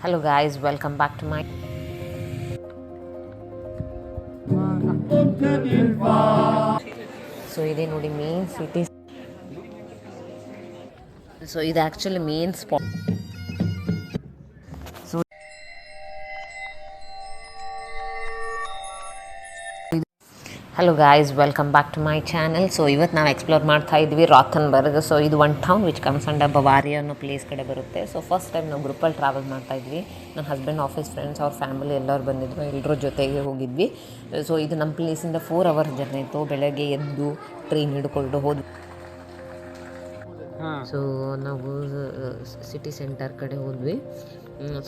Hello guys, welcome back to my so ಇದೇ ನೋಡಿ main city so ಇದು actually main spot hello guys welcome back to my channel so ಇವತ್ತು ನಾವು explore ಮಾಡ್ತಾ ಇದ್ವಿ Rothenburg so ಇದು one town which comes under ವಾರಿ ಅನ್ನೋ place ಕಡೆ ಬರುತ್ತೆ. ಸೊ ಫಸ್ಟ್ ಟೈಮ್ ನಾವು ಗ್ರೂಪಲ್ಲಿ ಟ್ರಾವೆಲ್ ಮಾಡ್ತಾ ಇದ್ವಿ. ನನ್ನ ಹಸ್ಬೆಂಡ್ ಆಫೀಸ್ ಫ್ರೆಂಡ್ಸ್ ಅವ್ರ ಫ್ಯಾಮಿಲಿ ಎಲ್ಲರೂ ಬಂದಿದ್ರು. ಎಲ್ಲರ ಜೊತೆಗೆ ಹೋಗಿದ್ವಿ. ಸೊ ಇದು ನಮ್ಮ ಪ್ಲೇಸಿಂದ ಫೋರ್ ಅವರ್ಸ್ ಜರ್ನಿ ಇತ್ತು. ಬೆಳಗ್ಗೆ ಎದ್ದು ಟ್ರೈನ್ ಹಿಡ್ಕೊಂಡು ಹೋದ್ವಿ ಸೊ ನಾವು ಸಿಟಿ ಸೆಂಟರ್ ಕಡೆ ಹೋದ್ವಿ.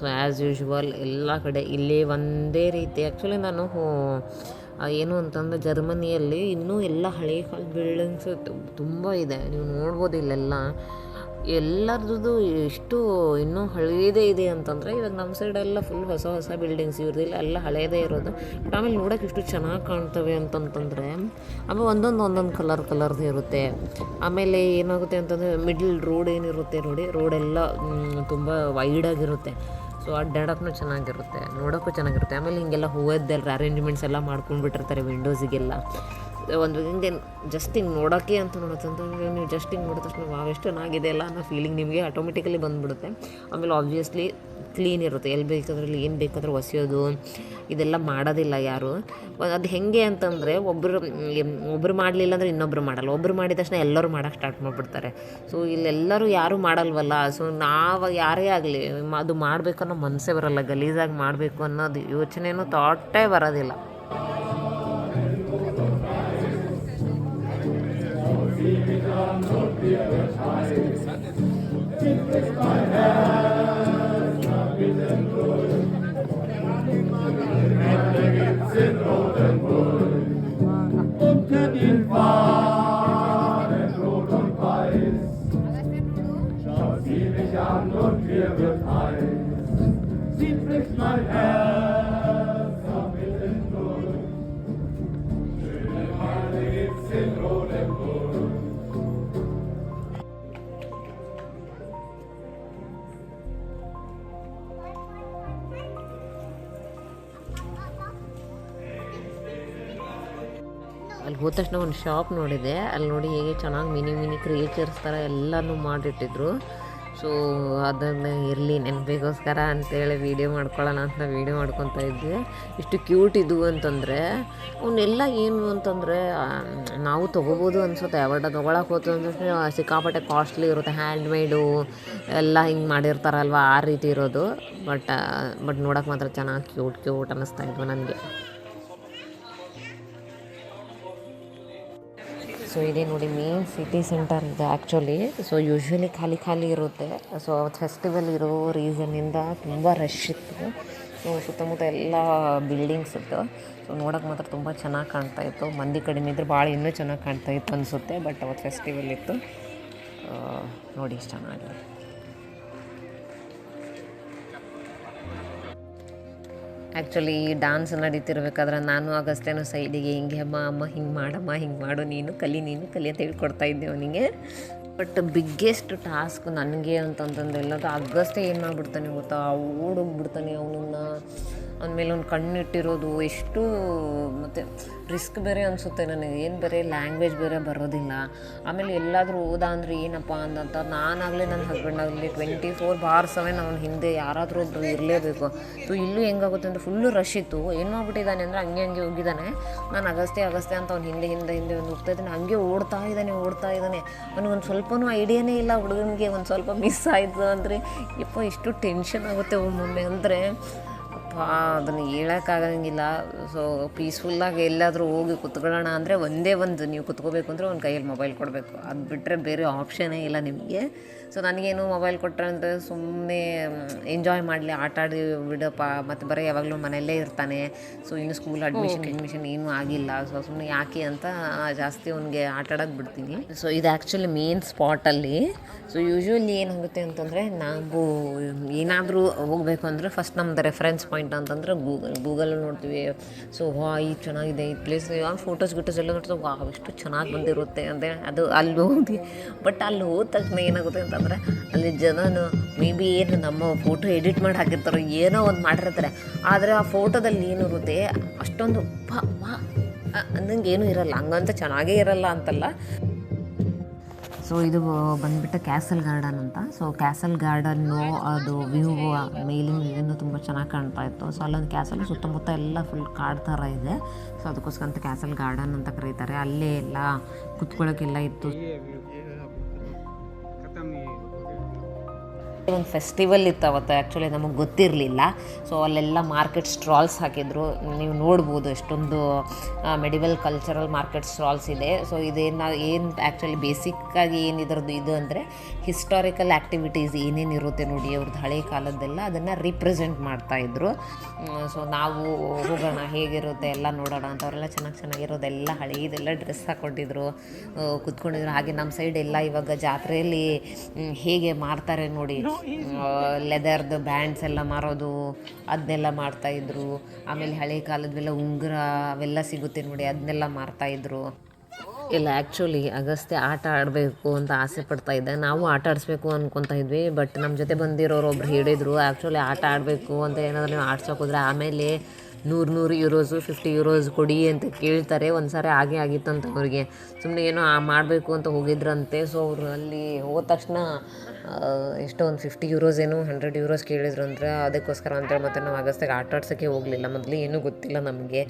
ಸೊ ಆ್ಯಸ್ ಯೂಶ್ವಲ್ ಎಲ್ಲ ಕಡೆ ಇಲ್ಲಿ ಒಂದೇ ರೀತಿ. ಆ್ಯಕ್ಚುಲಿ ನಾನು ಏನು ಅಂತಂದರೆ ಜರ್ಮನಿಯಲ್ಲಿ ಇನ್ನೂ ಎಲ್ಲ ಹಳೆ ಕಾಲ ಬಿಲ್ಡಿಂಗ್ಸ್ ತುಂಬ ಇದೆ. ನೀವು ನೋಡ್ಬೋದು ಇಲ್ಲೆಲ್ಲ. ಎಲ್ಲರದ್ದು ಎಷ್ಟು ಇನ್ನೂ ಹಳೇದೇ ಇದೆ ಅಂತಂದರೆ ಇವಾಗ ನಮ್ಮ ಸೈಡೆಲ್ಲ ಫುಲ್ ಹೊಸ ಹೊಸ ಬಿಲ್ಡಿಂಗ್ಸ್ ಇವ್ರದಿಲ್ಲ ಎಲ್ಲ ಹಳೇದೇ ಇರೋದು. ಬಟ್ ಆಮೇಲೆ ನೋಡೋಕೆ ಇಷ್ಟು ಚೆನ್ನಾಗಿ ಕಾಣ್ತವೆ ಅಂತಂತಂದರೆ ಆಮೇಲೆ ಒಂದೊಂದು ಒಂದೊಂದು ಕಲರ್ ಕಲರ್ದು ಇರುತ್ತೆ. ಆಮೇಲೆ ಏನಾಗುತ್ತೆ ಅಂತಂದರೆ ಮಿಡ್ಲ್ ರೋಡ್ ಏನಿರುತ್ತೆ ನೋಡಿ ರೋಡೆಲ್ಲ ತುಂಬ ವೈಡಾಗಿರುತ್ತೆ ಸೊ ಅಡ್ಡಾಡೋಕ್ಕೂ ಚೆನ್ನಾಗಿರುತ್ತೆ ನೋಡೋಕ್ಕೂ ಚೆನ್ನಾಗಿರುತ್ತೆ. ಆಮೇಲೆ ಹಿಂಗೆಲ್ಲ ಹೂವದ್ದೆಲ್ಲ ಅರೇಂಜ್ಮೆಂಟ್ಸ್ ಎಲ್ಲ ಮಾಡ್ಕೊಂಡು ಬಿಟ್ಟಿರ್ತಾರೆ ವಿಂಡೋಸಿಗೆಲ್ಲ ಒಂದು ಹಿಂಗೆ ಜಸ್ಟ್ ಹಿಂಗೆ ನೋಡೋಕ್ಕೆ ಅಂತ ನೋಡುತ್ತಂತಂದರೆ ನೀವು ಜಸ್ಟ್ ಹಿಂಗೆ ನೋಡಿದ ತಕ್ಷಣ, ವಾವ್, ಎಷ್ಟು ಚೆನ್ನಾಗಿದೆ ಅಲ್ಲ ಅನ್ನೋ ಫೀಲಿಂಗ್ ನಿಮಗೆ ಆಟೋಮೆಟಿಕಲಿ ಬಂದುಬಿಡುತ್ತೆ. ಆಮೇಲೆ ಆಬ್ವಿಯಸ್ಲಿ ಕ್ಲೀನ್ ಇರುತ್ತೆ. ಎಲ್ಲಿ ಬೇಕಾದ್ರಲ್ಲಿ ಏನು ಬೇಕಾದ್ರೂ ಒಸೆಯೋದು, ಇದೆಲ್ಲ ಮಾಡೋದಿಲ್ಲ ಯಾರು. ಅದು ಹೆಂಗೆ ಅಂತಂದರೆ ಒಬ್ಬರು ಒಬ್ಬರು ಮಾಡಲಿಲ್ಲ ಅಂದರೆ ಇನ್ನೊಬ್ಬರು ಮಾಡಲ್ಲ. ಒಬ್ಬರು ಮಾಡಿದ ತಕ್ಷಣ ಎಲ್ಲರೂ ಮಾಡೋಕ್ಕೆ ಸ್ಟಾರ್ಟ್ ಮಾಡಿಬಿಡ್ತಾರೆ. ಸೊ ಇಲ್ಲೆಲ್ಲರೂ ಯಾರೂ ಮಾಡಲ್ವಲ್ಲ? ಸೊ ನಾವು ಯಾರೇ ಆಗಲಿ, ಅದು ಮಾಡಬೇಕು ಅನ್ನೋ ಮನಸ್ಸೇ ಬರಲ್ಲ. ಗಲೀಜಾಗಿ ಮಾಡಬೇಕು ಅನ್ನೋದು ಯೋಚನೆಯೂ ತಾಟೇ ಬರೋದಿಲ್ಲ. the earth high. My hands. ಅಲ್ಲಿ ಹೋದ ತಕ್ಷಣ ಒಂದು ಶಾಪ್ ನೋಡಿದೆ. ಅಲ್ಲಿ ನೋಡಿ ಹೇಗೆ ಚೆನ್ನಾಗಿ ಮಿನಿ ಮಿನಿ ಕ್ರಿಯೇಚರ್ಸ್ ಥರ ಎಲ್ಲನೂ ಮಾಡಿಟ್ಟಿದ್ರು. ಸೊ ಅದನ್ನು ಇರಲಿ, ನೆನಪಿಗೋಸ್ಕರ ಅಂತೇಳಿ ವೀಡಿಯೋ ಮಾಡ್ಕೊಳ್ಳೋಣ ಅಂತ ವೀಡಿಯೋ ಮಾಡ್ಕೊತಾ ಇದ್ವಿ. ಇಷ್ಟು ಕ್ಯೂಟ್ ಇದು ಅಂತಂದರೆ ಅವನ್ನೆಲ್ಲ ಏನು ಅಂತಂದರೆ ನಾವು ತೊಗೋಬೋದು ಅನ್ಸುತ್ತೆ. ಯಾವಾಗ ತೊಗೊಳಕ್ಕೆ ಹೋತು ಅಂದ್ರೆ ಸಿಕ್ಕಾಪಟ್ಟೆ ಕಾಸ್ಟ್ಲಿ ಇರುತ್ತೆ ಹ್ಯಾಂಡ್ ಮೇಡು ಎಲ್ಲ ಹಿಂಗೆ ಮಾಡಿರ್ತಾರಲ್ವ, ಆ ರೀತಿ ಇರೋದು. ಬಟ್ ಬಟ್ ನೋಡೋಕೆ ಮಾತ್ರ ಚೆನ್ನಾಗಿ ಕ್ಯೂಟ್ ಕ್ಯೂಟ್ ಅನ್ನಿಸ್ತಾ ಇದ್ವು ನನಗೆ. ಸೊ ಇದೆ ನೋಡಿ ಮೇನ್ ಸಿಟಿ ಸೆಂಟರ್ ಇದೆ ಆ್ಯಕ್ಚುಲಿ ಸೊ ಯೂಶ್ವಲಿ ಖಾಲಿ ಖಾಲಿ ಇರುತ್ತೆ. ಸೊ ಫೆಸ್ಟಿವಲ್ ಇರೋ ರೀಸನ್ನಿಂದ ತುಂಬ ರಶ್ ಇತ್ತು. ಸೊ ಸುತ್ತಮುತ್ತ ಎಲ್ಲ ಬಿಲ್ಡಿಂಗ್ಸ್ ಇತ್ತು. ಸೊ ನೋಡೋಕೆ ಮಾತ್ರ ತುಂಬ ಚೆನ್ನಾಗಿ ಕಾಣ್ತಾ ಇತ್ತು. ಮಂದಿ ಕಡಿಮೆ ಇದ್ರೆ ಭಾಳ ಇನ್ನೂ ಚೆನ್ನಾಗಿ ಕಾಣ್ತಾ ಇತ್ತು ಅನಿಸುತ್ತೆ ಬಟ್ ಅವತ್ತು ಫೆಸ್ಟಿವಲ್ ಇತ್ತು. ನೋಡಿ ಚೆನ್ನಾಗಿದೆ ಆ್ಯಕ್ಚುಲಿ ಡಾನ್ಸ್ ನಡೀತಿರ್ಬೇಕಾದ್ರೆ ನಾನು ಆಗಸ್ತೇನೋ ಸೈಡಿಗೆ ಹಿಂಗೆ, ಅಮ್ಮ ಅಮ್ಮ, ಹಿಂಗೆ ಮಾಡಮ್ಮ, ಹಿಂಗೆ ಮಾಡು, ನೀನು ಕಲಿ ನೀನು ಕಲಿ ಅಂತ ಹೇಳ್ಕೊಡ್ತಾ ಇದ್ದೆ ಅವನಿಗೆ ಬಟ್ ಬಿಗ್ಗೆಸ್ಟ್ ಟಾಸ್ಕ್ ನನಗೆ ಅಂತಂತಂದು ಎಲ್ಲದು ಅಗಸ್ಟೇ ಏನು ಮಾಡಿಬಿಡ್ತಾನೆ ಗೊತ್ತಾ? ಓಡೋಗ್ಬಿಡ್ತಾನೆ ಅವನನ್ನು. ಅವನ ಮೇಲೆ ಒಂದು ಕಣ್ಣಿಟ್ಟಿರೋದು ಎಷ್ಟು ಮತ್ತು ರಿಸ್ಕ್ ಬೇರೆ ಅನಿಸುತ್ತೆ ನನಗೆ. ಏನು ಬೇರೆ ಲ್ಯಾಂಗ್ವೇಜ್ ಬೇರೆ ಬರೋದಿಲ್ಲ. ಆಮೇಲೆ ಎಲ್ಲಾದರೂ ಓದ ಅಂದರೆ ಏನಪ್ಪ ಅಂದಂತ ನಾನಾಗಲೇ ನನ್ನ ಹಸ್ಬೆಂಡ್ ಆಗಲಿ ಟ್ವೆಂಟಿ ಫೋರ್ ಬಾರ್ ಸೆವೆನ್ ಅವನ ಹಿಂದೆ ಯಾರಾದರೂ ಒಬ್ಬರು ಇರಲೇಬೇಕು. ಸೊ ಇಲ್ಲೂ ಹೆಂಗಾಗುತ್ತೆ ಅಂತ ಫುಲ್ಲು ರಶ್ ಇತ್ತು. ಏನು ಮಾಡ್ಬಿಟ್ಟಿದ್ದಾನೆ ಅಂದರೆ ಹಂಗೆ ಹಂಗೆ ಹೋಗಿದ್ದಾನೆ ನಾನು ಅಗಸ್ತೆ ಅಗಸ್ತೆ ಅಂತ ಅವ್ನು ಹಿಂದೆ ಹಿಂದೆ ಹಿಂದೆ ಒಂದು ಹೋಗ್ತಾ ಇದ್ದಾನೆ. ಹಂಗೆ ಓಡ್ತಾ ಇದ್ದಾನೆ ಓಡ್ತಾ ಇದ್ದಾನೆ. ಅವನಿಗೊಂದು ಸ್ವಲ್ಪನೂ ಐಡಿಯಾನೇ ಇಲ್ಲ ಹುಡುಗನಿಗೆ. ಒಂದು ಸ್ವಲ್ಪ ಮಿಸ್ ಆಯಿತು ಅಂದರೆ, ಯಪ್ಪ ಎಷ್ಟು ಟೆನ್ಷನ್ ಆಗುತ್ತೆ ಒಮ್ಮೊಮ್ಮೆ ಅಂದರೆ. ಅದನ್ನು ಹೇಳೋಕ್ಕಾಗಂಗಿಲ್ಲ ಸೊ ಪೀಸ್ಫುಲ್ಲಾಗಿ ಎಲ್ಲಾದರೂ ಹೋಗಿ ಕುತ್ಕೊಳ್ಳೋಣ ಅಂದರೆ ಒಂದೇ ಒಂದು ನೀವು ಕುತ್ಕೋಬೇಕು ಅಂದರೆ ಒಂದು ಕೈಯಲ್ಲಿ ಮೊಬೈಲ್ ಕೊಡಬೇಕು. ಅದು ಬಿಟ್ಟರೆ ಬೇರೆ ಆಪ್ಷನೇ ಇಲ್ಲ ನಿಮಗೆ. ಸೊ ನನಗೇನು ಮೊಬೈಲ್ ಕೊಟ್ಟರೆ ಅಂದರೆ ಸುಮ್ಮನೆ ಎಂಜಾಯ್ ಮಾಡಲಿ ಆಟ ಆಡಿ ಬಿಡಪ್ಪ. ಮತ್ತು ಬರೀ ಯಾವಾಗಲೂ ಮನೆಯಲ್ಲೇ ಇರ್ತಾನೆ. ಸೊ ಇನ್ನು ಸ್ಕೂಲ್ ಅಡ್ಮಿಷನ್ ಅಡ್ಮಿಷನ್ ಏನೂ ಆಗಿಲ್ಲ. ಸೊ ಸುಮ್ಮನೆ ಯಾಕೆ ಅಂತ ಜಾಸ್ತಿ ಅವನಿಗೆ ಆಟ ಆಡೋಕೆ ಬಿಡ್ತೀನಿ. ಸೊ ಇದು ಆ್ಯಕ್ಚುಲಿ ಮೇನ್ ಸ್ಪಾಟಲ್ಲಿ ಸೊ ಯೂಶ್ವಲಿ ಏನಾಗುತ್ತೆ ಅಂತಂದರೆ ನಾವು ಏನಾದರೂ ಹೋಗಬೇಕು ಅಂದರೆ ಫಸ್ಟ್ ನಮ್ಮದು ರೆಫರೆನ್ಸ್ ಪಾಯಿಂಟ್ ಅಂತಂದ್ರೆ ಗೂಗಲ್ ಗೂಗಲ್ ನೋಡ್ತೀವಿ. ಸೊ ವಾ ಈ ಚೆನ್ನಾಗಿದೆ, ಈ ಪ್ಲೇಸ್ ಆ ಫೋಟೋಸ್ ಗಿಟೋಸ್ ಎಲ್ಲ ನೋಡ್ತೀವಿ. ವಾ ಎಷ್ಟು ಚೆನ್ನಾಗಿ ಬಂದಿರುತ್ತೆ ಅಂದರೆ ಅದು ಅಲ್ಲಿ ಹೋಗಿ. ಬಟ್ ಅಲ್ಲಿ ಹೋದ ತಕ್ಷಣ ಏನಾಗುತ್ತೆ ಅಂತಂದ್ರೆ, ಅಲ್ಲಿ ಜನನು ಮೇ ಬಿ ಏನು ನಮ್ಮ ಫೋಟೋ ಎಡಿಟ್ ಮಾಡಿ ಹಾಕಿರ್ತಾರೋ, ಏನೋ ಒಂದು ಮಾಡಿರ್ತಾರೆ. ಆದರೆ ಆ ಫೋಟೋದಲ್ಲಿ ಏನಿರುತ್ತೆ ಅಷ್ಟೊಂದು, ವಾ ವಾ ಅನ್ನಂಗೆ ಏನೂ ಇರಲ್ಲ. ಹಂಗಂತ ಚೆನ್ನಾಗೇ ಇರಲ್ಲ ಅಂತಲ್ಲ. ಸೊ ಇದು ಬಂದ್ಬಿಟ್ಟು ಕ್ಯಾಸಲ್ ಗಾರ್ಡನ್ ಅಂತ. ಸೊ ಕ್ಯಾಸಲ್ ಗಾರ್ಡನ್ನು ಅದು ವ್ಯೂ ಇದನ್ನು ತುಂಬ ಚೆನ್ನಾಗಿ ಕಾಣ್ತಾ ಇತ್ತು. ಸೊ ಅಲ್ಲೊಂದು ಕ್ಯಾಸಲ್ ಸುತ್ತಮುತ್ತ ಎಲ್ಲ ಫುಲ್ ಕಾಡ್ ಥರ ಇದೆ. ಸೊ ಅದಕ್ಕೋಸ್ಕರ ಅಂತ ಕ್ಯಾಸಲ್ ಗಾರ್ಡನ್ ಅಂತ ಕರೀತಾರೆ. ಅಲ್ಲೇ ಎಲ್ಲ ಕುತ್ಕೊಳ್ಳೋಕ್ಕೆಲ್ಲ ಇತ್ತು. ಒಂದು ಫೆಸ್ಟಿವಲ್ ಇತ್ತು ಅವತ್ತು ಆ್ಯಕ್ಚುಲಿ ನಮಗೆ ಗೊತ್ತಿರಲಿಲ್ಲ. ಸೊ ಅಲ್ಲೆಲ್ಲ ಮಾರ್ಕೆಟ್ ಸ್ಟ್ರಾಲ್ಸ್ ಹಾಕಿದ್ರು. ನೀವು ನೋಡ್ಬೋದು ಎಷ್ಟೊಂದು ಮೆಡಿವಲ್ ಕಲ್ಚರಲ್ ಮಾರ್ಕೆಟ್ ಸ್ಟ್ರಾಲ್ಸ್ ಇದೆ. ಸೊ ಇದೇನು, ಏನು ಆ್ಯಕ್ಚುಲಿ ಬೇಸಿಕ್ಕಾಗಿ ಏನು ಇದರದ್ದು ಇದು ಅಂದರೆ ಹಿಸ್ಟಾರಿಕಲ್ ಆ್ಯಕ್ಟಿವಿಟೀಸ್ ಏನೇನು ಇರುತ್ತೆ ನೋಡಿ ಅವ್ರದ್ದು ಹಳೆ ಕಾಲದ್ದೆಲ್ಲ ಅದನ್ನು ರಿಪ್ರೆಸೆಂಟ್ ಮಾಡ್ತಾಯಿದ್ರು ಸೊ ನಾವು ಹೋಗೋಣ, ಹೇಗಿರುತ್ತೆ, ಎಲ್ಲ ನೋಡೋಣ ಅಂತ ಅವರೆಲ್ಲ ಚೆನ್ನಾಗಿ ಚೆನ್ನಾಗಿರೋದೆಲ್ಲ ಹಳೆಯದೆಲ್ಲ ಡ್ರೆಸ್ ಹಾಕ್ಕೊಂಡಿದ್ರು ಕುತ್ಕೊಂಡಿದ್ರು. ಹಾಗೆ ನಮ್ಮ ಸೈಡ್ ಎಲ್ಲ ಇವಾಗ ಜಾತ್ರೆಯಲ್ಲಿ ಹೇಗೆ ಮಾಡ್ತಾರೆ ನೋಡಿ ಲೆದರ್ದು ಬ್ಯಾಂಡ್ಸ್ ಎಲ್ಲ ಮಾರೋದು ಅದನ್ನೆಲ್ಲ ಮಾಡ್ತಾಯಿದ್ರು ಆಮೇಲೆ ಹಳೆ ಕಾಲದವೆಲ್ಲ ಉಂಗುರ ಅವೆಲ್ಲ ಸಿಗುತ್ತೆ ನೋಡಿ ಅದನ್ನೆಲ್ಲ ಮಾರ್ತಾಯಿದ್ರು ಇಲ್ಲ ಆ್ಯಕ್ಚುಲಿ ಅಗಸ್ತ್ಯ ಆಟ ಆಡಬೇಕು ಅಂತ ಆಸೆ ಪಡ್ತಾ ಇದ್ದೆ. ನಾವು ಆಟ ಆಡಿಸ್ಬೇಕು ಅನ್ಕೊತಾ ಇದ್ವಿ ಬಟ್ ನಮ್ಮ ಜೊತೆ ಬಂದಿರೋರು ಒಬ್ರು ಹೇಳಿದರು ಆ್ಯಕ್ಚುಲಿ ಆಟ ಆಡಬೇಕು ಅಂತ ಏನಾದರೂ ನೀವು ಆಡ್ಸೋಕೆ ಹೋದ್ರೆ ಆಮೇಲೆ ನೂರು ನೂರು ಯೂರೋಸು ಫಿಫ್ಟಿ ಯೂರೋಸ್ ಕೊಡಿ ಅಂತ ಕೇಳ್ತಾರೆ. ಒಂದು ಸಾರಿ ಹಾಗೆ ಆಗಿತ್ತಂತ ಅವ್ರಿಗೆ. ಸುಮ್ಮನೆ ಏನೋ ಮಾಡಬೇಕು ಅಂತ ಹೋಗಿದ್ರಂತೆ. ಸೊ ಅವರು ಅಲ್ಲಿ ಹೋದ ತಕ್ಷಣ ಎಷ್ಟೋ ಒಂದು ಫಿಫ್ಟಿ ಯೂರೋಸ್ ಏನು ಹಂಡ್ರೆಡ್ ಯೂರೋಸ್ ಕೇಳಿದ್ರು ಅಂದರೆ ಅದಕ್ಕೋಸ್ಕರ ಅಂತೇಳಿ ಮತ್ತೆ ನಾವು ಆಗಸ್ಟಾಗ ಆಟ ಆಡ್ಸೋಕ್ಕೆ ಹೋಗಲಿಲ್ಲ. ಮೊದಲು ಏನೂ ಗೊತ್ತಿಲ್ಲ ನಮಗೆ.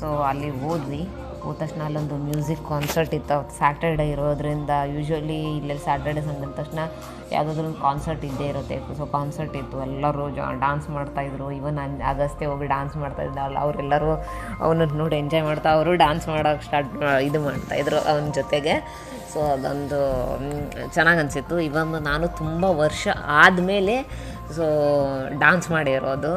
ಸೊ ಅಲ್ಲಿ ಹೋದ್ವಿ. ಹೋದ ತಕ್ಷಣ ಅಲ್ಲೊಂದು ಮ್ಯೂಸಿಕ್ ಕಾನ್ಸರ್ಟ್ ಇತ್ತು. ಸ್ಯಾಟರ್ಡೆ ಇರೋದ್ರಿಂದ ಯೂಶ್ವಲಿ ಇಲ್ಲೆಲ್ಲಿ ಸ್ಯಾಟರ್ಡೇ ಸಂಡೆ ತಕ್ಷಣ ಯಾವುದಾದ್ರೂ ಒಂದು ಕಾನ್ಸರ್ಟ್ ಇದ್ದೇ ಇರುತ್ತೆ. ಸೊ ಕಾನ್ಸರ್ಟ್ ಇತ್ತು. ಎಲ್ಲರೂ ಜ ಡಾನ್ಸ್ ಮಾಡ್ತಾಯಿದ್ರು ಇವನ್ ಅಗಸ್ತ್ಯ ಹೋಗಿ ಡಾನ್ಸ್ ಮಾಡ್ತಾಯಿದ್ದ ಅಲ್ಲ ಅವರೆಲ್ಲರೂ ಅವನನ್ನು ನೋಡಿ ಎಂಜಾಯ್ ಮಾಡ್ತಾ ಅವರು ಡಾನ್ಸ್ ಮಾಡೋಕೆ ಸ್ಟಾರ್ಟ್ ಇದು ಮಾಡ್ತಾಯಿದ್ರು ಅವನ ಜೊತೆಗೆ. ಸೊ ಅದೊಂದು ಚೆನ್ನಾಗಿ ಅನಿಸಿತ್ತು. ಇವನ್ ನಾನು ತುಂಬ ವರ್ಷ ಆದಮೇಲೆ ಸೊ ಡಾನ್ಸ್ ಮಾಡಿರೋದು.